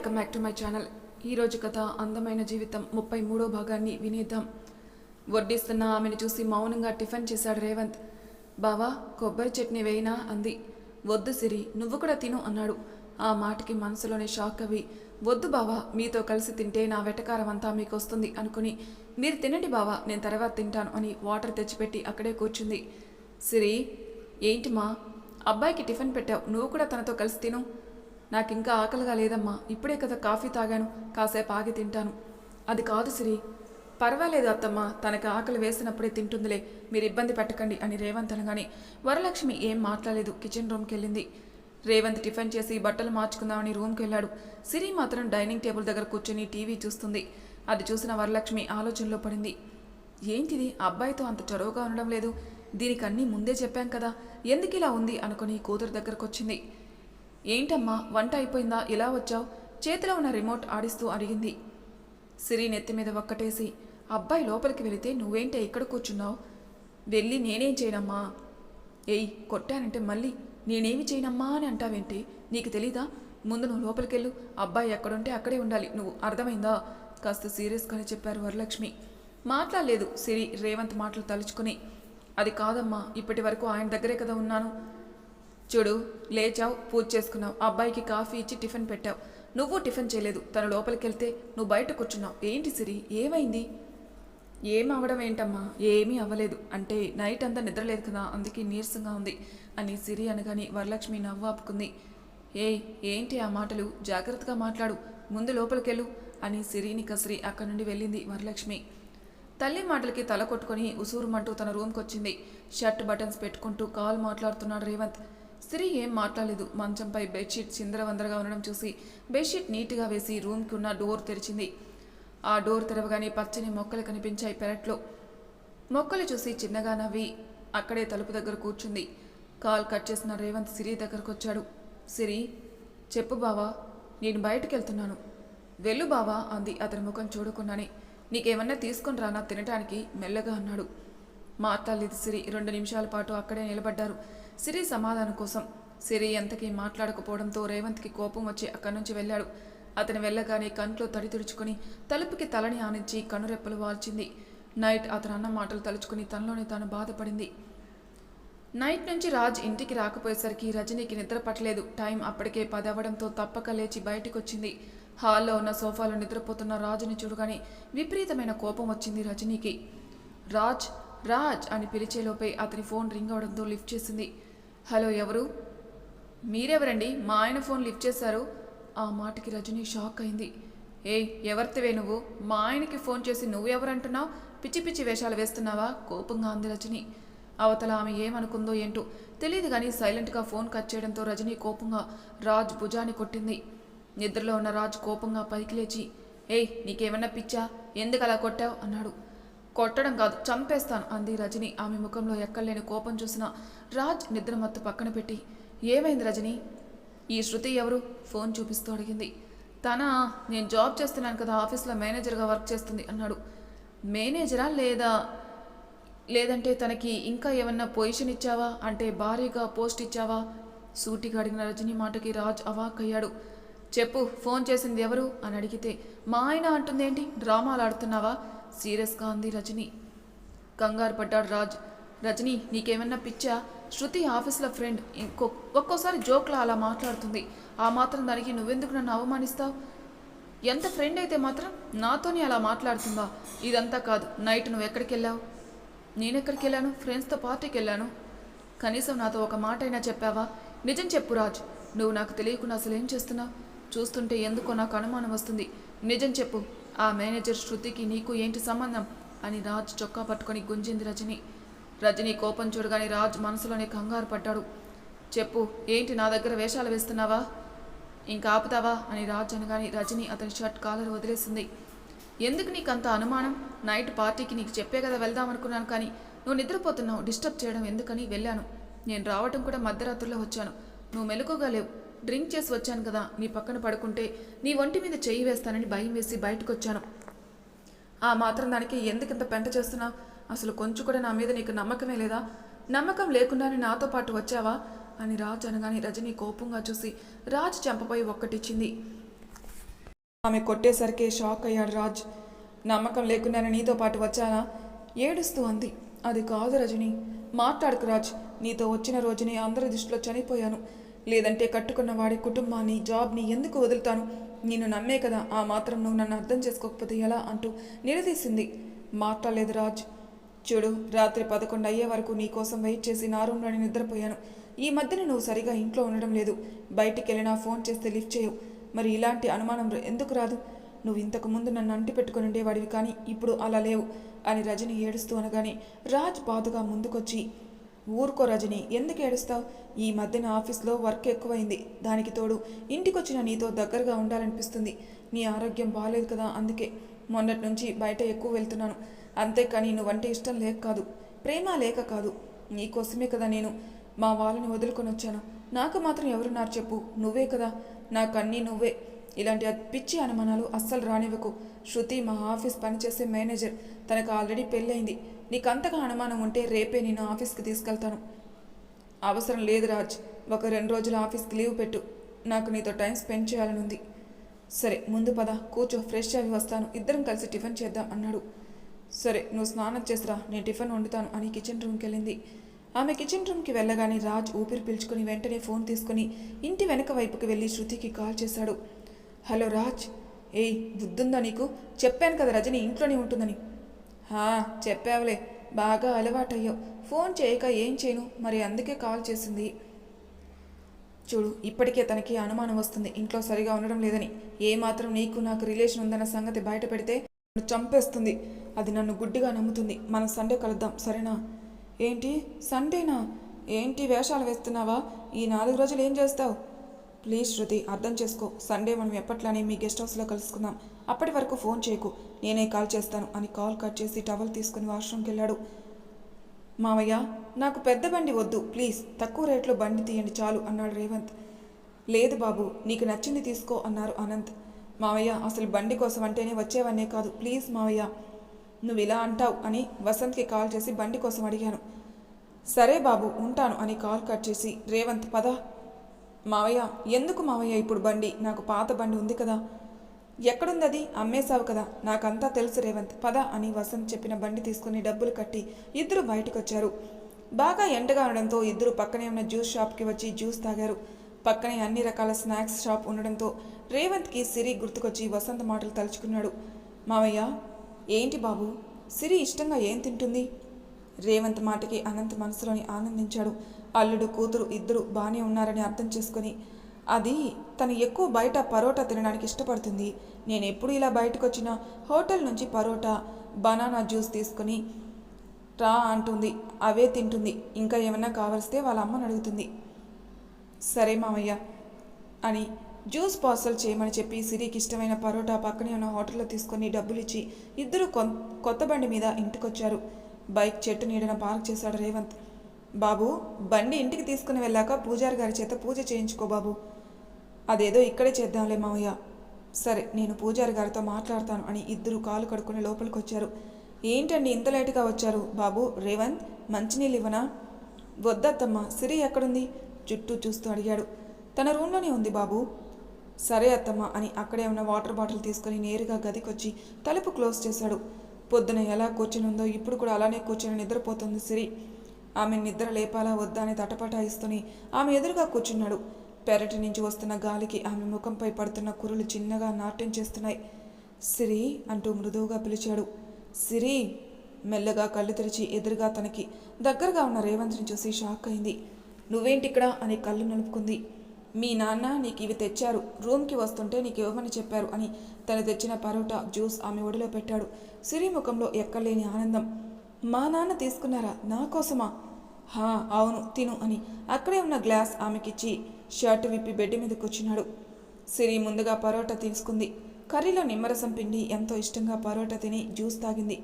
Welcome back to my channel ఈరోజు కథ అందమైన జీవితం. ముప్పై మూడో భాగాన్ని వినేద్దాం. వడ్డిస్తున్న ఆమెను చూసి మౌనంగా టిఫిన్ చేశాడు రేవంత్. బావా కొబ్బరి చట్నీ వేయినా? అంది. వద్దు సిరి నువ్వు కూడా తిను అన్నాడు. ఆ మాటకి మనసులోనే షాక్ అవి. వద్దు బావా మీతో కలిసి తింటే నా వెటకారం అంతా మీకు వస్తుంది అనుకుని మీరు తినండి బావా నేను తర్వాత తింటాను అని వాటర్ తెచ్చిపెట్టి అక్కడే కూర్చుంది. సిరి ఏంటి మా అబ్బాయికి టిఫిన్ పెట్టావు నువ్వు కూడా తనతో కలిసి తిను? నాకు ఇంకా ఆకలిగా లేదమ్మా. ఇప్పుడే కదా కాఫీ తాగాను. కాసేపు ఆగి తింటాను. అది కాదు సిరి. పర్వాలేదు అత్తమ్మ. తనకు ఆకలి వేసినప్పుడే తింటుందిలే. మీరు ఇబ్బంది పెట్టకండి అని రేవంత్ అనగానే వరలక్ష్మి ఏం మాట్లాడలేదు. కిచెన్ రూమ్కి వెళ్ళింది రేవంత్ టిఫిన్ చేసి బట్టలు మార్చుకుందామని రూమ్కి వెళ్ళాడు సిరి మాత్రం డైనింగ్ టేబుల్ దగ్గర కూర్చొని టీవీ చూస్తుంది. అది చూసిన వరలక్ష్మి ఆలోచనలో పడింది. ఏంటిది? అబ్బాయితో అంత చొరవగా ఉండడం లేదు. దీనికి అన్నీ ముందే చెప్పాం కదా. ఎందుకు ఇలా ఉంది? అనుకుని కూతురు దగ్గరకు వచ్చింది ఏంటమ్మా వంట అయిపోయిందా? ఇలా వచ్చావు? చేతిలో ఉన్న రిమోట్ ఆడిస్తూ అడిగింది. సిరి నెత్తి మీద ఒక్కటేసి అబ్బాయి లోపలికి వెళితే నువ్వేంటే ఇక్కడ కూర్చున్నావు? వెళ్ళి నేనేం చేయనమ్మా. ఏయ్ కొట్టానంటే మళ్ళీ నేనేమి చేయనమ్మా అని అంటావేంటి? నీకు తెలీదా? ముందు నువ్వు లోపలికెళ్ళు. అబ్బాయి ఎక్కడుంటే అక్కడే ఉండాలి. నువ్వు అర్థమైందా? కాస్త సీరియస్గానే చెప్పారు వరలక్ష్మి. మాట్లాడలేదు సిరి రేవంత్ మాటలు తలుచుకుని. అది కాదమ్మా ఇప్పటి వరకు ఆయన దగ్గరే కదా ఉన్నాను. చూడు లేచావు పూజ చేసుకున్నావు అబ్బాయికి కాఫీ ఇచ్చి టిఫిన్ పెట్టావు. నువ్వు టిఫిన్ చేయలేదు తన లోపలికి వెళ్తే నువ్వు బయట కూర్చున్నావు. ఏంటి సిరి ఏమైంది? ఏం అవ్వడం ఏంటమ్మా? ఏమీ అవ్వలేదు. అంటే నైట్ అంతా నిద్రలేదు కదా అందుకే నీరసంగా ఉంది అని సిరి అనగాని వరలక్ష్మి నవ్వు ఆపుకుంది. ఏయ్ ఏంటి ఆ మాటలు? జాగ్రత్తగా మాట్లాడు ముందు లోపలికెళ్ళు అని సిరిని కసిరి అక్కడి నుండి వెళ్ళింది వరలక్ష్మి. తల్లి మాటలకి తల కొట్టుకొని ఉసూరుమంటూ తన రూమ్కి వచ్చింది షర్ట్ బటన్స్ పెట్టుకుంటూ కాల్ మాట్లాడుతున్నాడు రేవంత్. సిరి ఏం మాట్లాడలేదు. మంచంపై బెడ్షీట్ చిందరవందరగా ఉండడం చూసి బెడ్షీట్ నీట్గా వేసి రూమ్కి ఉన్న డోర్ తెరిచింది. ఆ డోర్ తెరవగానే పచ్చని మొక్కలు కనిపించాయి పెరట్లో. మొక్కలు చూసి చిన్నగా నవ్వి అక్కడే తలుపు దగ్గర కూర్చుంది. కాల్ కట్ చేసిన రేవంత్ సిరి దగ్గరకు వచ్చాడు సిరి చెప్పు బావా నేను బయటకు వెళ్తున్నాను వెళ్ళు బావా అంది అతని ముఖం చూడకుండానే. నీకేమన్నా తీసుకొని రానా తినటానికి మెల్లగా అన్నాడు. మాట్లాడలేదు సిరి. రెండు నిమిషాల పాటు అక్కడే నిలబడ్డారు. సిరి సమాధానం కోసం. సిరి ఎంతకీ మాట్లాడకపోవడంతో రేవంత్కి కోపం వచ్చి అక్కడి నుంచి వెళ్ళాడు. అతను వెళ్ళగానే కంట్లో తడి తుడుచుకుని తలుపుకి తలని ఆనించి కనురెప్పలు వాల్చింది. నైట్ అతను అన్న మాటలు తలుచుకుని తనలోనే తాను బాధపడింది. నైట్ నుంచి రాజ్ ఇంటికి రాకపోయేసరికి రజనీకి నిద్ర పట్టలేదు. టైం అప్పటికే పదవడంతో తప్పక లేచి బయటికి వచ్చింది హాల్లో ఉన్న సోఫాలో నిద్రపోతున్న రాజుని చూడగానే విపరీతమైన కోపం వచ్చింది రజనీకి. రాజ్ రాజ్ అని పిలిచేలోపే అతని ఫోన్ రింగ్ అవడంతో లిఫ్ట్ చేసింది. హలో ఎవరు? మీరెవరండి? మా ఆయన ఫోన్ లిఫ్ట్ చేశారు. ఆ మాటకి రజనీ షాక్ అయింది. ఏయ్ ఎవరితివే నువ్వు? మా ఆయనకి ఫోన్ చేసి నువ్వెవరంటున్నావు? పిచ్చి పిచ్చి వేషాలు వేస్తున్నావా? కోపంగా అంది రజని. అవతల ఆమె ఏమనుకుందో ఏంటో తెలియదు కానీ సైలెంట్గా ఫోన్ కట్ చేయడంతో రజనీ కోపంగా రాజ్ భుజాన్ని కొట్టింది. నిద్రలో ఉన్న రాజ్ కోపంగా పైకి లేచి ఏయ్ నీకేమన్నా పిచ్చా? ఎందుకు అలా కొట్టావు? అన్నాడు. కొట్టడం కాదు చంపేస్తాను అంది రజని. ఆమె ముఖంలో ఎక్కడలేని కోపం చూసిన రాజ్ నిద్ర మత్తు పక్కన పెట్టి ఏమైంది రజని? ఈ శృతి ఎవరు? ఫోన్ చూపిస్తూ అడిగింది. తన నేను జాబ్ చేస్తున్నాను కదా ఆఫీస్లో మేనేజర్గా వర్క్ చేస్తుంది అన్నాడు. మేనేజరా లేదా? లేదంటే తనకి ఇంకా ఏమన్నా పొజిషన్ ఇచ్చావా? అంటే భారీగా పోస్ట్ ఇచ్చావా? సూటిగా అడిగిన రజని మాటకి రాజ్ అవాక్కయ్యాడు చెప్పు ఫోన్ చేసింది ఎవరు? అని అడిగితే మా ఆయన అంటుందేంటి? డ్రామాలు ఆడుతున్నావా? సీరియస్గా అంది రజని. కంగారు పడ్డాడు రాజ్. రజని నీకేమన్నా పిచ్చా? శృతి ఆఫీస్లో ఫ్రెండ్. ఇంకో ఒక్కోసారి జోక్లా అలా మాట్లాడుతుంది. ఆ మాత్రం దానికి నువ్వెందుకు నన్ను అవమానిస్తావు? ఎంత ఫ్రెండ్ అయితే మాత్రం నాతోనే అలా మాట్లాడుతుందా? ఇదంతా కాదు. నైట్ నువ్వు ఎక్కడికి వెళ్ళావు నేనెక్కడికి వెళ్ళాను ఫ్రెండ్స్తో పార్టీకి వెళ్ళాను కనీసం నాతో ఒక మాట అయినా చెప్పావా? నిజం చెప్పు రాజ్. నువ్వు నాకు తెలియకుండా అసలు ఏం చేస్తున్నావు? చూస్తుంటే ఎందుకో నాకు అనుమానం వస్తుంది. నిజం చెప్పు. ఆ మేనేజర్ శృతికి నీకు ఏంటి సంబంధం? అని రాజ్ చొక్కా పట్టుకొని గుంజింది రజని. రజని కోపం చూడగానే రాజ్ మనసులోనే కంగారు పడ్డాడు. చెప్పు ఏంటి నా దగ్గర వేషాలు వేస్తున్నావా? ఇంకా ఆపుతావా? అని రాజ్ అనగానే రజని అతని షర్ట్ కాలర్ వదిలేసింది. ఎందుకు నీకు అంత అనుమానం? నైట్ పార్టీకి నీకు చెప్పే కదా వెళ్దాం అనుకున్నాను కానీ నువ్వు నిద్రపోతున్నావు డిస్టర్బ్ చేయడం ఎందుకని వెళ్ళాను. నేను రావటం కూడా మధ్యరాత్రిలో వచ్చాను. నువ్వు మెలకుగా లేవు. డ్రింక్ చేసి వచ్చాను కదా నీ పక్కన పడుకుంటే నీ ఒంటి మీద చెయ్యి వేస్తానని భయం వేసి బయటకు వచ్చాను ఆ మాత్రం దానికి ఎందుకింత పెంట చేస్తున్నావు అసలు కొంచెం కూడా నా మీద నీకు నమ్మకమే లేదా? నమ్మకం లేకుండానే నాతో పాటు వచ్చావా? అని రాజ్ అనగానే రజని కోపంగా చూసి రాజ్ చెంపపై ఒక్కటిచ్చింది. ఆమె కొట్టేసరికి షాక్ అయ్యాడు రాజ్. నమ్మకం లేకుండానే నీతో పాటు వచ్చానా? ఏడుస్తూ అంది. అది కాదు రజని. మాట్లాడుకు రాజ్. నీతో వచ్చిన రోజునే అందరి దృష్టిలో చనిపోయాను. లేదంటే కట్టుకున్న వాడి కుటుంబాన్ని జాబ్ని ఎందుకు వదులుతాను? నేను నమ్మే కదా ఆ మాత్రం నువ్వు నన్ను అర్థం చేసుకోకపోతే ఎలా? అంటూ నిలదీసింది. మాట్లాడలేదు రాజ్. చూడు రాత్రి పదకొండు అయ్యే వరకు నీ కోసం వెయిట్ చేసి నా రూమ్లోనే నిద్రపోయాను. ఈ మధ్యన నువ్వు సరిగా ఇంట్లో ఉండడం లేదు. బయటికి వెళ్ళినా ఫోన్ చేస్తే లిఫ్ట్ చేయవు. మరి ఇలాంటి అనుమానం ఎందుకు రాదు? నువ్వు ఇంతకు ముందు నన్ను అంటి పెట్టుకుని ఉండేవాడివి కానీ ఇప్పుడు అలా లేవు అని రజని ఏడుస్తూ అనగానే రాజ్ బాధగా ముందుకొచ్చి ఊరుకో రజని ఎందుకు ఏడుస్తావు? ఈ మధ్యన ఆఫీస్లో వర్క్ ఎక్కువైంది. దానికి తోడు ఇంటికొచ్చిన నీతో దగ్గరగా ఉండాలనిపిస్తుంది. నీ ఆరోగ్యం బాగాలేదు కదా అందుకే మొన్నటి నుంచి బయట ఎక్కువ వెళ్తున్నాను. అంతేకాని నువ్వంటే ఇష్టం లేక కాదు. ప్రేమ లేక కాదు. నీకోసమే కదా నేను మా వాళ్ళని వదులుకొని వచ్చాను నాకు మాత్రం ఎవరున్నారు చెప్పు? నువ్వే కదా. నాకన్నీ నువ్వే. ఇలాంటి పిచ్చి అనుమానాలు అస్సలు రానివ్వకు. శృతి మా ఆఫీస్ పనిచేసే మేనేజర్. తనకు ఆల్రెడీ పెళ్ళైంది నీకంతగా అనుమానం ఉంటే రేపే నేను ఆఫీస్కి తీసుకెళ్తాను. అవసరం లేదు రాజ్. ఒక రెండు రోజులు ఆఫీస్కి లీవ్ పెట్టు. నాకు నీతో టైం స్పెండ్ చేయాలని ఉంది సరే ముందు పద. కూర్చో. ఫ్రెష్ అవి వస్తాను. ఇద్దరం కలిసి టిఫిన్ చేద్దాం అన్నాడు. సరే నువ్వు స్నానం చేసిరా. నేను టిఫిన్ వండుతాను అని కిచెన్ రూమ్కి వెళ్ళింది. ఆమె కిచెన్ రూమ్కి వెళ్ళగానే రాజ్ ఊపిరి పీల్చుకుని వెంటనే ఫోన్ తీసుకుని ఇంటి వెనక వైపుకి వెళ్ళి శృతికి కాల్ చేశాడు. హలో రాజ్. ఏయ్ బుద్ధుందా నీకు? చెప్పాను కదా రజని ఇంట్లోనే ఉంటుందని. హా చెప్పావులే. బాగా అలవాటయ్యావు. ఫోన్ చేయక ఏం చేయను? మరి అందుకే కాల్ చేసింది. చూడు ఇప్పటికే తనకి అనుమానం వస్తుంది. ఇంట్లో సరిగా ఉండడం లేదని. ఏమాత్రం నీకు నాకు రిలేషన్ ఉందన్న సంగతి బయట పెడితే నన్ను చంపేస్తుంది. అది నన్ను గుడ్డిగా నమ్ముతుంది. మనం సండే కలుద్దాం సరేనా? ఏంటి? సండేనా? ఏంటి వేషాలు వేస్తున్నావా? ఈ నాలుగు రోజులు ఏం చేస్తావు? ప్లీజ్ శృతి అర్థం చేసుకో. సండే మనం ఎప్పట్లానే మీ గెస్ట్ హౌస్లో కలుసుకుందాం. అప్పటి వరకు ఫోన్ చేయకు. నేనే కాల్ చేస్తాను అని కాల్ కట్ చేసి టవల్ తీసుకుని వాష్రూమ్కి వెళ్ళాడు. మావయ్య నాకు పెద్ద బండి వద్దు. ప్లీజ్ తక్కువ రేట్లో బండి తీయండి చాలు అన్నాడు రేవంత్. లేదు బాబు నీకు నచ్చింది తీసుకో అన్నారు అనంత్. మావయ్య అసలు బండి కోసం అంటేనే వచ్చేవన్నే కాదు. ప్లీజ్ మావయ్య. నువ్వు ఇలా అంటావు అని వసంత్కి కాల్ చేసి బండి కోసం అడిగాను. సరే బాబు ఉంటాను అని కాల్ కట్ చేసి రేవంత్ పద. మావయ్య ఎందుకు మావయ్య ఇప్పుడు బండి? నాకు పాత బండి ఉంది కదా. ఎక్కడుంది అది అమ్మేశావు కదా. నాకంతా తెలుసు రేవంత్. పద అని వసంత్ చెప్పిన బండి తీసుకుని డబ్బులు కట్టి ఇద్దరు బయటకొచ్చారు. బాగా ఎండగా ఉండడంతో ఇద్దరు పక్కనే ఉన్న జ్యూస్ షాప్కి వచ్చి జ్యూస్ తాగారు. పక్కనే అన్ని రకాల స్నాక్స్ షాప్ ఉండడంతో రేవంత్కి సిరి గుర్తుకొచ్చి వసంత్ మాటలు తలుచుకున్నాడు. మావయ్య ఏంటి బాబు? సిరి ఇష్టంగా ఏం తింటుంది? రేవంత్ మాటకి అనంత్ మనసులోని ఆనందించాడు. అల్లుడు కూతురు ఇద్దరు బాగానే ఉన్నారని అర్థం చేసుకొని అది తను ఎక్కువ బయట పరోటా తినడానికి ఇష్టపడుతుంది. నేను ఎప్పుడు ఇలా బయటకు వచ్చినా హోటల్ నుంచి పరోటా బనానా జ్యూస్ తీసుకొని రా అంటుంది. అవే తింటుంది. ఇంకా ఏమన్నా కావలిస్తే వాళ్ళ అమ్మని అడుగుతుంది. సరే మామయ్య అని జ్యూస్ పార్సల్ చేయమని చెప్పి సిరికి ఇష్టమైన పరోటా పక్కనే ఉన్న హోటల్లో తీసుకొని డబ్బులు ఇచ్చి ఇద్దరు కొత్త బండి మీద ఇంటికొచ్చారు. బైక్ చెట్టు నీడన పార్క్ చేశాడు రేవంత్. బాబు బండి ఇంటికి తీసుకుని వెళ్ళాక పూజారి గారి చేత పూజ చేయించుకో బాబు. అదేదో ఇక్కడే చేద్దాంలే మావయ్య. సరే నేను పూజారి గారితో మాట్లాడతాను అని ఇద్దరు కాలు కడుక్కుని లోపలికి వచ్చారు ఏంటండి ఇంత లేటుగా వచ్చారు? బాబు రేవంత్ మంచినీళ్ళు ఇవ్వనా వద్దత్తమ్మ సిరి ఎక్కడుంది? చుట్టూ చూస్తూ అడిగాడు. తన రూమ్లోనే ఉంది బాబు. సరే అత్తమ్మ అని అక్కడే ఉన్న వాటర్ బాటిల్ తీసుకుని నేరుగా గదికొచ్చి తలుపు క్లోజ్ చేశాడు. పొద్దున ఎలా కూర్చుని ఉందో ఇప్పుడు కూడా అలానే కూర్చొని నిద్రపోతుంది సిరి. ఆమె నిద్ర లేపాలా వద్దా అని తటపటాయిస్తూనే ఆమె ఎదురుగా కూర్చున్నాడు. పెరటి నుంచి వస్తున్న గాలికి ఆమె ముఖంపై పడుతున్న కురులు చిన్నగా నాట్యం చేస్తున్నాయి. సిరి అంటూ మృదువుగా పిలిచాడు. సిరి! మెల్లగా కళ్ళు తెరిచి ఎదురుగా తనకి దగ్గరగా ఉన్న రేవంత్ని చూసి షాక్ అయింది. నువ్వేంటిక్కడ అని కళ్ళు నలుపుకుంది. మీ నాన్న నీకు ఇవి తెచ్చారు. రూమ్కి వస్తుంటే నీకు ఇవ్వమని చెప్పారు అని తను తెచ్చిన పరోటా జ్యూస్ ఆమె ఒడిలో పెట్టాడు. సిరి ముఖంలో ఎక్కలేని ఆనందం. మా నాన్న తీసుకున్నారా? నా కోసమా? హా అవును తిను అని అక్కడే ఉన్న గ్లాస్ ఆమెకిచ్చి షర్ట్ విప్పి బెడ్ మీద కూర్చున్నాడు. సిరి ముందుగా పరోటా తీసుకుంది. కర్రీలో నిమ్మరసం పిండి ఎంతో ఇష్టంగా పరోటా తిని జ్యూస్ తాగింది.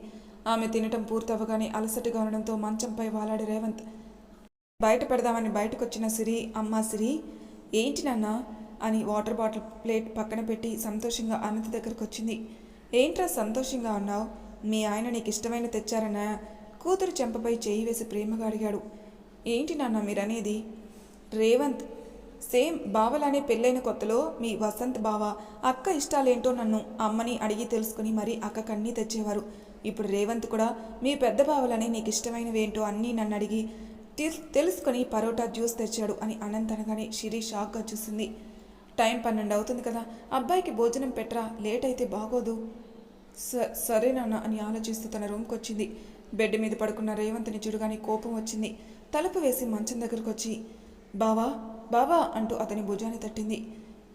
ఆమె తినటం పూర్తవగానే అలసటగా ఉండడంతో మంచంపై వాలాడు రేవంత్. బయట పెడదామని బయటకొచ్చిన సిరి అమ్మా సిరి ఏంటి నాన్న? అని వాటర్ బాటిల్ ప్లేట్ పక్కన పెట్టి సంతోషంగా అనంత్ దగ్గరకు వచ్చింది ఏంట్రా సంతోషంగా ఉన్నావు? మీ ఆయన నీకు ఇష్టమైన తెచ్చారనా? కూతురు చెంపపై చేయి వేసి ప్రేమగా అడిగాడు. ఏంటి నాన్న మీరనేది? రేవంత్ సేమ్ బావలానే పెళ్ళైన కొత్తలో మీ వసంత్ బావ అక్క ఇష్టాలేంటో నన్ను అమ్మని అడిగి తెలుసుకుని మరీ అక్క కన్నీ తెచ్చేవారు. ఇప్పుడు రేవంత్ కూడా మీ పెద్ద బావలనే నీకు ఇష్టమైనవేంటో అన్నీ నన్ను అడిగి తెల్- తెలుసుకొని పరోటా జ్యూస్ తెచ్చాడు అని అనంత్ అనగానే షిరి షాక్గా చూసింది. టైం పన్నెండు అవుతుంది కదా అబ్బాయికి భోజనం పెట్టరా? లేట్ అయితే బాగోదు. సరే నాన్న అని ఆలోచిస్తూ తన రూమ్కి వచ్చింది బెడ్ మీద పడుకున్న రేవంత్ని చూడగానే కోపం వచ్చింది. తలుపు వేసి మంచం దగ్గరకు వచ్చి బావా బావా అంటూ అతని భుజాన్ని తట్టింది.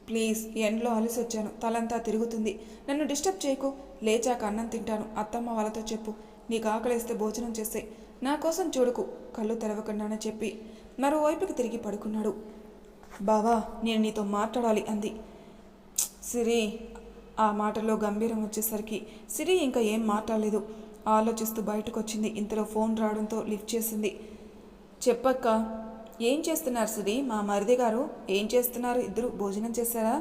ప్లీజ్ ఎండ్లో అలసి వచ్చాను తలంతా తిరుగుతుంది. నన్ను డిస్టర్బ్ చేయకు. లేచాక అన్నం తింటాను. అత్తమ్మ వాళ్ళతో చెప్పు. నీకు ఆకలిస్తే భోజనం చేస్తే. నా కోసం చూడకు. కళ్ళు తెరవకుండానే చెప్పి మరోవైపుకి తిరిగి పడుకున్నాడు. బావా నేను నీతో మాట్లాడాలి అంది. సిరి ఆ మాటలో గంభీరం వచ్చేసరికి సిరి ఇంకా ఏం మాట్లాడలేదు. ఆలోచిస్తూ బయటకు వచ్చింది ఇంతలో ఫోన్ రావడంతో లిఫ్ట్ చేసింది. చెప్పక్క ఏం చేస్తున్నారు సిరి? మా మరిది గారు ఏం చేస్తున్నారు? ఇద్దరు భోజనం చేశారా?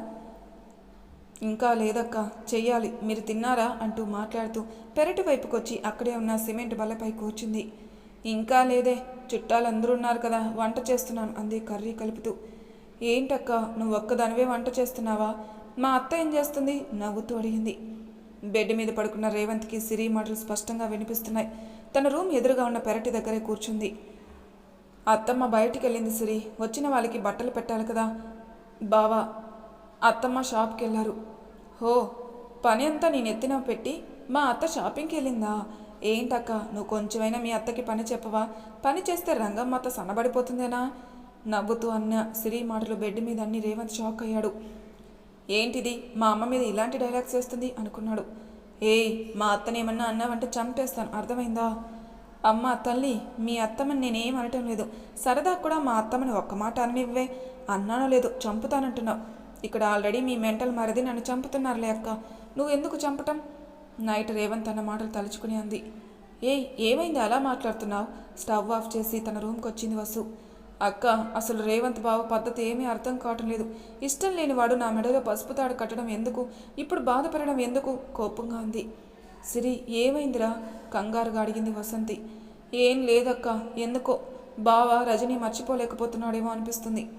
ఇంకా లేదక్క చెయ్యాలి. మీరు తిన్నారా? అంటూ మాట్లాడుతూ పెరటి వైపుకు వచ్చి అక్కడే ఉన్న సిమెంట్ బల్లపై కూర్చుంది. ఇంకా లేదే చుట్టాలందరూ ఉన్నారు కదా వంట చేస్తున్నాను అంది కర్రీ కలుపుతూ. ఏంటక్క నువ్వు ఒక్కదానివే వంట చేస్తున్నావా? మా అత్త ఏం చేస్తుంది? నవ్వుతూ అడిగింది. బెడ్ మీద పడుకున్న రేవంత్కి సిరి మాటలు స్పష్టంగా వినిపిస్తున్నాయి. తన రూమ్ ఎదురుగా ఉన్న పెరటి దగ్గరే కూర్చుంది. అత్తమ్మ బయటికి వెళ్ళింది సిరి. వచ్చిన వాళ్ళకి బట్టలు పెట్టాలి కదా. బావా అత్తమ్మ షాప్కి వెళ్ళారు హో పని అంతా నేను ఎత్తిన పెట్టి మా అత్త షాపింగ్కి వెళ్ళిందా ఏంటక్క నువ్వు కొంచెమైనా మీ అత్తకి పని చెప్పవా? పని చేస్తే రంగమ్మ అత్త సన్నబడిపోతుందేనా? నవ్వుతూ అన్న సిరి మాటలు బెడ్ మీద అన్ని రేవంత్ షాక్ అయ్యాడు. ఏంటిది? మా అమ్మ మీద ఇలాంటి డైలాగ్స్ వేస్తుంది అనుకున్నాడు. ఏయ్ మా అత్తనేమన్నా అన్నావంటే చంపేస్తాను. అర్థమైందా? అమ్మ తల్లి మీ అత్తమ్మని నేనేం అనటం లేదు. సరదా కూడా మా అత్తమ్మని ఒక్క మాట అననివ్వే. అన్నానో లేదు చంపుతానంటున్నావు. ఇక్కడ ఆల్రెడీ మీ మెంటల్ మరది నన్ను చంపుతున్నారులే అక్క. నువ్వు ఎందుకు చంపటం? నైట్ రేవంత్ అన్న మాటలు తలుచుకుని అంది. ఏయ్ ఏమైంది? అలా మాట్లాడుతున్నావు? స్టవ్ ఆఫ్ చేసి తన రూమ్కి వచ్చింది వసు. అక్క అసలు రేవంత్ బావ పద్ధతి ఏమీ అర్థం కావటం లేదు. ఇష్టం లేనివాడు నా మెడలో పసుపు తాడు కట్టడం ఎందుకు? ఇప్పుడు బాధపడడం ఎందుకు? కోపంగా ఉంది. సిరి ఏమైందిరా? కంగారుగా అడిగింది వసంతి. ఏం లేదక్క ఎందుకో? బావ రజని మర్చిపోలేకపోతున్నాడేమో అనిపిస్తుంది.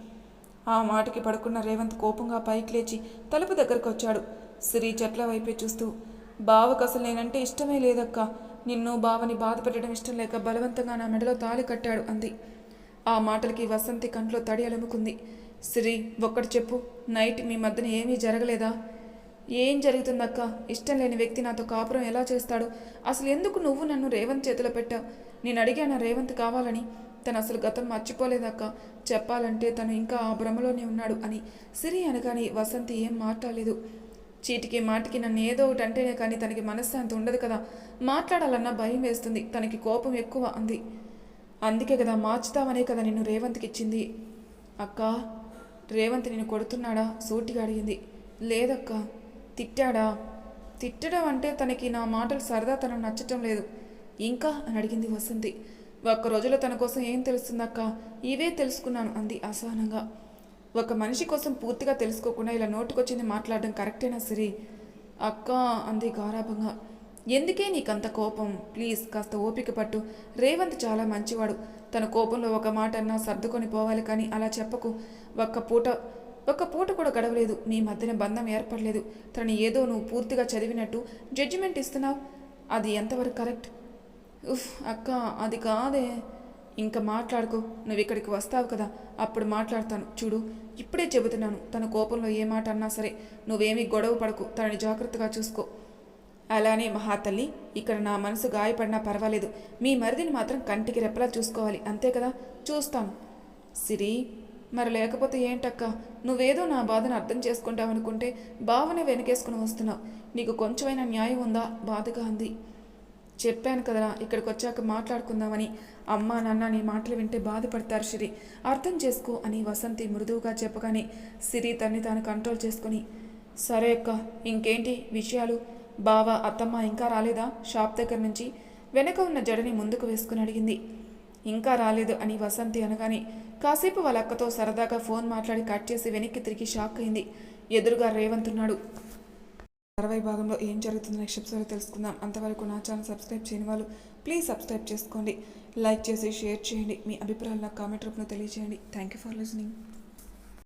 ఆ మాటకి పడుకున్న రేవంత్ కోపంగా పైకి లేచి తలుపు దగ్గరకు వచ్చాడు. సిరి చెట్ల వైపే చూస్తూ బావకు అసలు నేనంటే ఇష్టమే లేదక్క. నిన్ను బావని బాధ పెట్టడం ఇష్టం లేక బలవంతంగా నా మెడలో తాళి కట్టాడు అంది. ఆ మాటలకి వసంతి కంట్లో తడి అలుముకుంది. సిరి ఒక్కటి చెప్పు నైట్ మీ మధ్యన ఏమీ జరగలేదా? ఏం జరుగుతుందక్క? ఇష్టం లేని వ్యక్తి నాతో కాపురం ఎలా చేస్తాడు? అసలు ఎందుకు నువ్వు నన్ను రేవంత్ చేతిలో పెట్టావు నేను అడిగాను రేవంత్ కావాలని? తను అసలు గతం మర్చిపోలేదక్క. చెప్పాలంటే తను ఇంకా ఆ భ్రమలోనే ఉన్నాడు అని. సిరి అనగాని వసంతి ఏం మాట్లాడలేదు. చీటికి మాటికి నన్ను ఏదో ఒకటి అంటేనే కానీ తనకి మనశ్శాంతి ఉండదు కదా. మాట్లాడాలన్నా భయం వేస్తుంది. తనకి కోపం ఎక్కువ అంది. అందుకే కదా మార్చుతామనే కదా నిన్ను రేవంత్కి ఇచ్చింది. అక్క రేవంత్ నిన్ను కొడుతున్నాడా? సూటిగా అడిగింది. లేదక్క తిట్టాడా? తిట్టడం అంటే తనకి నా మాటలు సరదా తనకు నచ్చటం లేదు. ఇంకా అని అడిగింది వసంతి. ఒక్క రోజులో తన కోసం ఏం తెలుస్తుందక్క? ఇవే తెలుసుకున్నాను అంది అసహనంగా. ఒక మనిషి కోసం పూర్తిగా తెలుసుకోకుండా ఇలా నోటుకొచ్చింది మాట్లాడడం కరెక్టేనా సిరి? అక్క అంది గారాభంగా. ఎందుకే నీకంత కోపం? ప్లీజ్ కాస్త ఓపిక పట్టు. రేవంత్ చాలా మంచివాడు. తన కోపంలో ఒక మాట అన్నా సర్దుకొని పోవాలి కానీ అలా చెప్పకు. ఒక్క పూట ఒక్క పూట కూడా గడవలేదు. మీ మధ్యన బంధం ఏర్పడలేదు. తనని ఏదో నువ్వు పూర్తిగా చదివినట్టు జడ్జిమెంట్ ఇస్తున్నావు. అది ఎంతవరకు కరెక్ట్? ఉఫ్ అక్క అది కాదే. ఇంకా మాట్లాడుకో. నువ్వు ఇక్కడికి వస్తావు కదా. అప్పుడు మాట్లాడతాను. చూడు ఇప్పుడే చెబుతున్నాను. తన కోపంలో ఏ మాట అన్నా సరే నువ్వేమీ గొడవ పడకు. తనని జాగ్రత్తగా చూసుకో. అలానే మహాతల్లి ఇక్కడ నా మనసు గాయపడినా పర్వాలేదు. మీ మరిదిని మాత్రం కంటికి రెప్పలా చూసుకోవాలి. అంతే కదా? చూస్తాను సిరి మరి లేకపోతే ఏంటక్క? నువ్వేదో నా బాధను అర్థం చేసుకుంటావనుకుంటే బావనే వెనకేసుకుని వస్తున్నావు. నీకు కొంచెమైనా న్యాయం ఉందా? బాధగా అంది. చెప్పాను కదరా ఇక్కడికి వచ్చాక మాట్లాడుకుందామని. అమ్మా నాన్న నీ మాటలు వింటే బాధపడతారు సిరి. అర్థం చేసుకో అని వసంతి మృదువుగా చెప్పగానే సిరి తన్ని తాను కంట్రోల్ చేసుకుని సరే అక్క ఇంకేంటి విషయాలు? బావా అత్తమ్మ ఇంకా రాలేదా? షాప్ దగ్గర నుంచి వెనక ఉన్న జడని ముందుకు వేసుకుని అడిగింది. ఇంకా రాలేదు అని వసంతి అనగానే కాసేపు వాళ్ళ అక్కతో సరదాగా ఫోన్ మాట్లాడి కట్ చేసి వెనక్కి తిరిగి షాక్ అయింది. ఎదురుగా రేవంత్ ఉన్నాడు. అరవై భాగంలో ఏం జరుగుతుందో నెక్స్ట్ ఎపిసోడ్లో తెలుసుకుందాం. అంతవరకు నా ఛానల్ సబ్స్క్రైబ్ చేయని వాళ్ళు ప్లీజ్ సబ్స్క్రైబ్ చేసుకోండి. లైక్ చేసి షేర్ చేయండి. మీ అభిప్రాయాలు నాకు కామెంట్ రూపంలో తెలియజేయండి. Thank you for listening